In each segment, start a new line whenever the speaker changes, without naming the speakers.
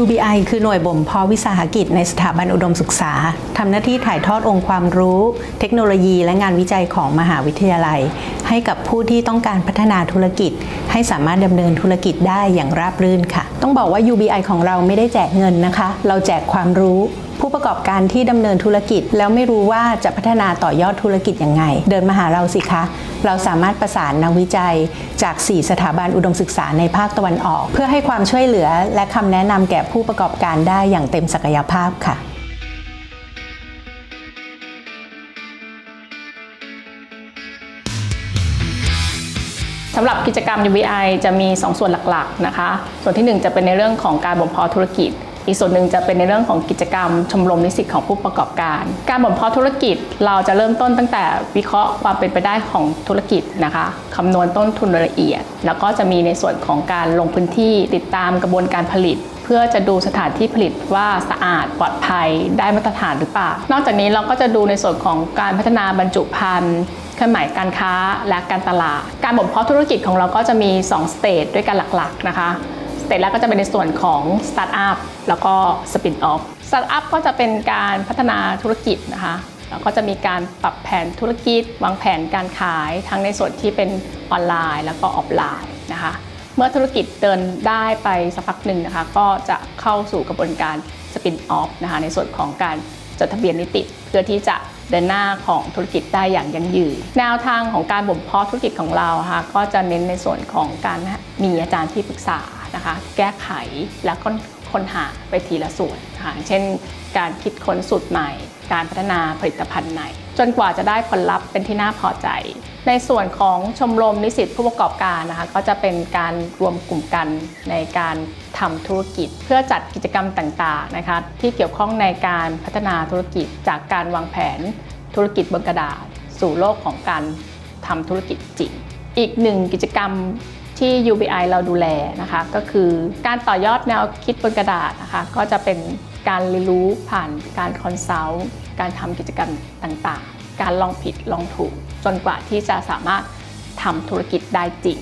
UBI คือหน่วยบ่มเพาะวิสาหกิจในสถาบันอุดมศึกษาทำหน้าที่ถ่ายทอดองค์ความรู้ เทคโนโลยีและงานวิจัยของมหาวิทยาลัย ให้กับผู้ที่ต้องการพัฒนาธุรกิจ ให้สามารถดำเนินธุรกิจได้อย่างราบรื่นค่ะ ต้องบอกว่า UBI ของเราไม่ได้แจกเงินนะคะ เราแจกความรู้ ผู้ประกอบการที่ดำเนินธุรกิจ แล้วไม่รู้ว่าจะพัฒนาต่อยอดธุรกิจยังไง เดินมาหาเราสิคะ เราสามารถประสานนักวิจัยจาก 4 สถาบันอุดมศึกษาในภาคตะวันออก เพื่อให้ความช่วยเหลือและคำแนะนำแก่ผู้ประกอบการได้อย่างเต็มศักยภาพค่ะ
สำหรับกิจกรรม UBI จะมี 2 ส่วนหลักๆนะคะ ส่วนทีหนึ่1 จะเป็นในเรื่องของการบ่มเพาะธุรกิจ อีกส่วนหนึ่งจะเป็นในเรื่องของกิจกรรม ชมรมนิสิตของผู้ประกอบการ การบ่มเพาะธุรกิจเราจะเริ่มต้นตั้งแต่วิเคราะห์ความเป็นไปได้ของธุรกิจนะคะคำนวณต้นทุนรายละเอียด แล้วก็จะมีในส่วนของการลงพื้นที่ติดตามกระบวนการผลิตเพื่อจะดูสถานที่ผลิตว่าสะอาดปลอดภัยได้มาตรฐานหรือเปล่า นอกจากนี้เราก็จะดูในส่วนของการพัฒนาบรรจุภัณฑ์เครื่องหมายการค้าและการตลาด การบ่มเพาะธุรกิจของเราก็จะมี 2 สเตจด้วยกันหลักๆนะคะ สเตจแรกก็จะเป็นในส่วนของสตาร์ทอัพแล้วก็สปินออฟสตาร์ทอัพก็จะเป็นการพัฒนาธุรกิจนะคะแล้วก็จะมีการปรับแผนธุรกิจ วางแผนการขายทั้งในส่วนที่เป็นออนไลน์ แล้วก็ออฟไลน์นะคะเมื่อธุรกิจเดินได้ไปสักพักหนึ่งนะคะก็จะเข้าสู่กระบวนการสปินออฟนะคะในส่วนของการจดทะเบียนนิติ เพื่อที่จะเดินหน้าของธุรกิจได้อย่างยั่งยืนแนวทางของการบ่มเพาะธุรกิจของเราค่ะก็จะเน้นในส่วนของการมีอาจารย์ที่ปรึกษา นะคะ แก้ไขและค้นหาไปทีละส่วนนะคะเช่น การคิดค้นสูตรใหม่ การพัฒนาผลิตภัณฑ์ใหม่จนกว่าจะได้ผลลัพธ์เป็นที่น่าพอใจ ในส่วนของชมรมนิสิตผู้ประกอบการนะคะ ก็จะเป็นการรวมกลุ่มกันในการทำธุรกิจ เพื่อจัดกิจกรรมต่างๆนะคะที่เกี่ยวข้องในการพัฒนาธุรกิจจากการวางแผนธุรกิจบนกระดาษ สู่โลกของการทำธุรกิจจริง อีกหนึ่งกิจกรรม ที่ UBI เราดูแลนะคะ ก็คือการต่อยอดแนวคิดบนกระดาษนะคะ ก็จะเป็นการเรียนรู้ผ่านการคอนซัลท์การทำกิจกรรมต่างๆ การลองผิดลองถูก จนกว่าที่จะสามารถทำธุรกิจได้จริง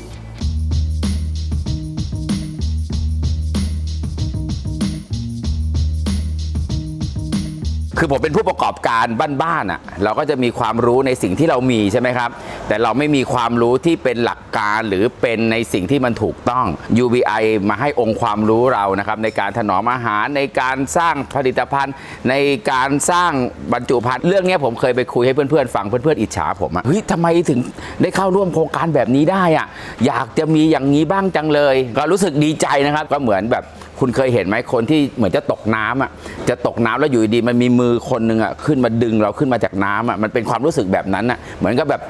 คือผมเป็นผู้ประกอบการบ้านๆอะเราก็จะมีความรู้ในสิ่งที่เรามีใช่ไหมครับ แต่เราไม่มีความรู้ที่เป็นหลักการหรือเป็นในสิ่งที่มันถูกต้อง UBI มาให้องค์ความรู้เรานะครับในการถนอมอาหารในการสร้างผลิตภัณฑ์ ในการสร้างบรรจุภัณฑ์เรื่องนี้ผมเคยไปคุยให้เพื่อนๆฟังเพื่อนๆอิจฉาผมอะเฮ้ยทำไมถึงได้เข้าร่วมโครงการแบบนี้ได้อะอยากจะมีอย่างนี้บ้างจังเลย ก็รู้สึกดีใจนะครับก็เหมือนแบบคุณเคยเห็นไหมคนที่เหมือนจะตกน้ำอะจะตกน้ำแล้วอยู่ดีมันมีมืออคนหนึ่งอะขึ้นมาดึงเราขึ้นมาจากน้ำอะมันเป็นความรู้สึกแบบนั้นอะเหมือนกับแบบ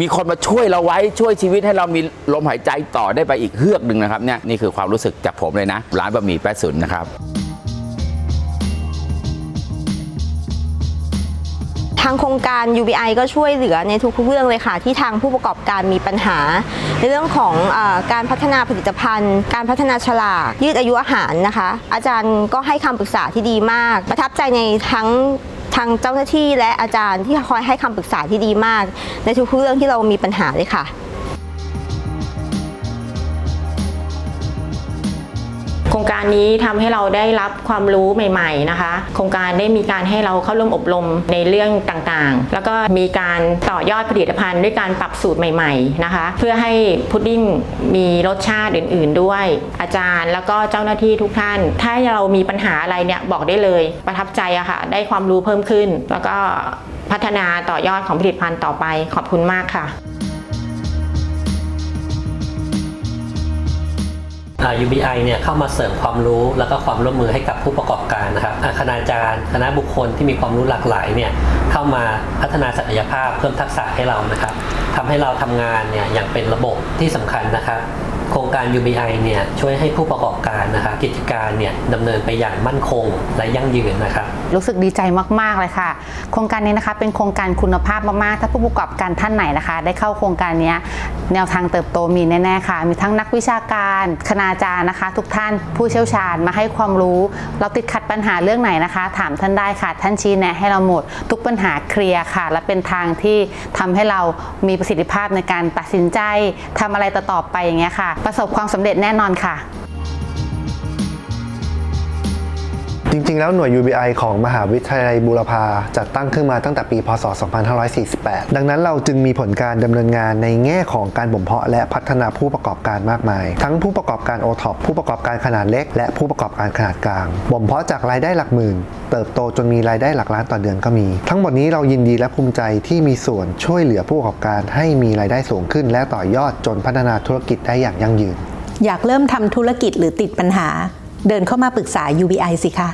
มีคนมาช่วยเราไว้ช่วยชีวิตให้เรามีลมหายใจต่อได้ไปอีกเฮือกหนึ่งนะครับเนี่ยนี่คือความรู้สึกจากผมเลยนะ ร้านบะหมี่แป๊ะสุนนะครับา
งโครงการ UBI ก็ช่วยเหลือในทุกๆเรื่องเลยค่ะ ที่ทางผู้ประกอบการมีปัญหา ในเรื่องของอการพัฒนาผลิตภัณฑ์ การพัฒนาฉลาก ยืดอายุอาหารนะคะ อาจารย์ก็ให้คำปรึกษาที่ดีมาก ประทับใจในทั้งทางเจ้าหน้าที่และอาจารย์ที่คอยให้คำปรึกษาที่ดีมาก ในทุกๆเรื่องที่เรามีปัญหาเลยค่ะ
รงการนี้ทำให้เราได้รับความรู้ใหม่ ๆนะคะ โครงการได้มีการให้เราเข้าร่วมอบรมในเรื่องต่างๆ แล้วก็มีการต่อยอดผลิตภัณฑ์ด้วยการปรับสูตรใหม่ๆนะคะ เพื่อให้พุดดิ้งมีรสชาติอื่น ๆ ด้วย อาจารย์แล้วก็เจ้าหน้าที่ทุกท่าน ถ้าเรามีปัญหาอะไรเนี่ยบอกได้เลย ประทับใจอะค่ะ ได้ความรู้เพิ่มขึ้น แล้วก็พัฒนาต่อยอดของผลิตภัณฑ์ต่อไปขอบคุณมากค่ะ
UBI เนี่ยเข้ามาเสริมความรู้แล้วก็ความร่วมมือให้กับผู้ประกอบการนะครับอาคณาจารย์ คณะบุคคลที่มีความรู้หลากหลายเนี่ยเข้ามาพัฒนาศักยภาพเพิ่มทักษะให้เรานะครับทำให้เราทำงานเนี่ยอย่างเป็นระบบที่สำคัญนะครับโครงการ UBI เนี่ยช่วยให้ผู้ประกอบการนะครับกิจการเนี่ยดำเนินไปอย่างมั่นคงและยั่งยืนนะครับ
รู้สึกดีใจมาก ๆ เลยค่ะ โครงการนี้นะคะเป็นโครงการคุณภาพมาก ๆ ถ้าผู้ประกอบการท่านไหนนะคะ ได้เข้าโครงการนี้แนวทางเติบโตมีแน่ ๆ ค่ะ มีทั้งนักวิชาการคณาจารย์นะคะ ทุกท่านผู้เชี่ยวชาญมาให้ความรู้ เราติดขัดปัญหาเรื่องไหนนะคะ ถามท่านได้ค่ะ ท่านชี้แนะให้เราหมด ทุกปัญหาเคลียร์ค่ะ และเป็นทางที่ทำให้เรามีประสิทธิภาพในการตัดสินใจทำอะไรต่อๆไปอย่างเงี้ยค่ะประสบความสำเร็จแน่นอนค่ะ
จริง ๆ แล้วหน่วย UBI ของมหาวิทยาลัยบูรพาจัดตั้งขึ้นมาตั้งแต่ปี พศ 2548 ดังนั้นเราจึงมีผลการดำเนินงานในแง่ของการบ่มเพาะและพัฒนาผู้ประกอบการมากมาย ทั้งผู้ประกอบการ o t o p ผู้ประกอบการขนาดเล็ก และผู้ประกอบการขนาดกลาง บ่มเพาะจากรายได้หลักหมื่น เติบโตจนมีรายได้หลักล้านต่อเดือนก็มี ทั้งหมดนี้เรายินดีและภูมิใจที่มีส่วนช่วยเหลือผู้ประกอบการให้มีรายได้สูงขึ้น และต่อยอดจนพัฒนาธุรกิจได้อย่างยั่งยืน
อยากเริ่มทำธุรกิจหรือติดปัญหา เดินเข้ามาปรึกษา UBI สิคะ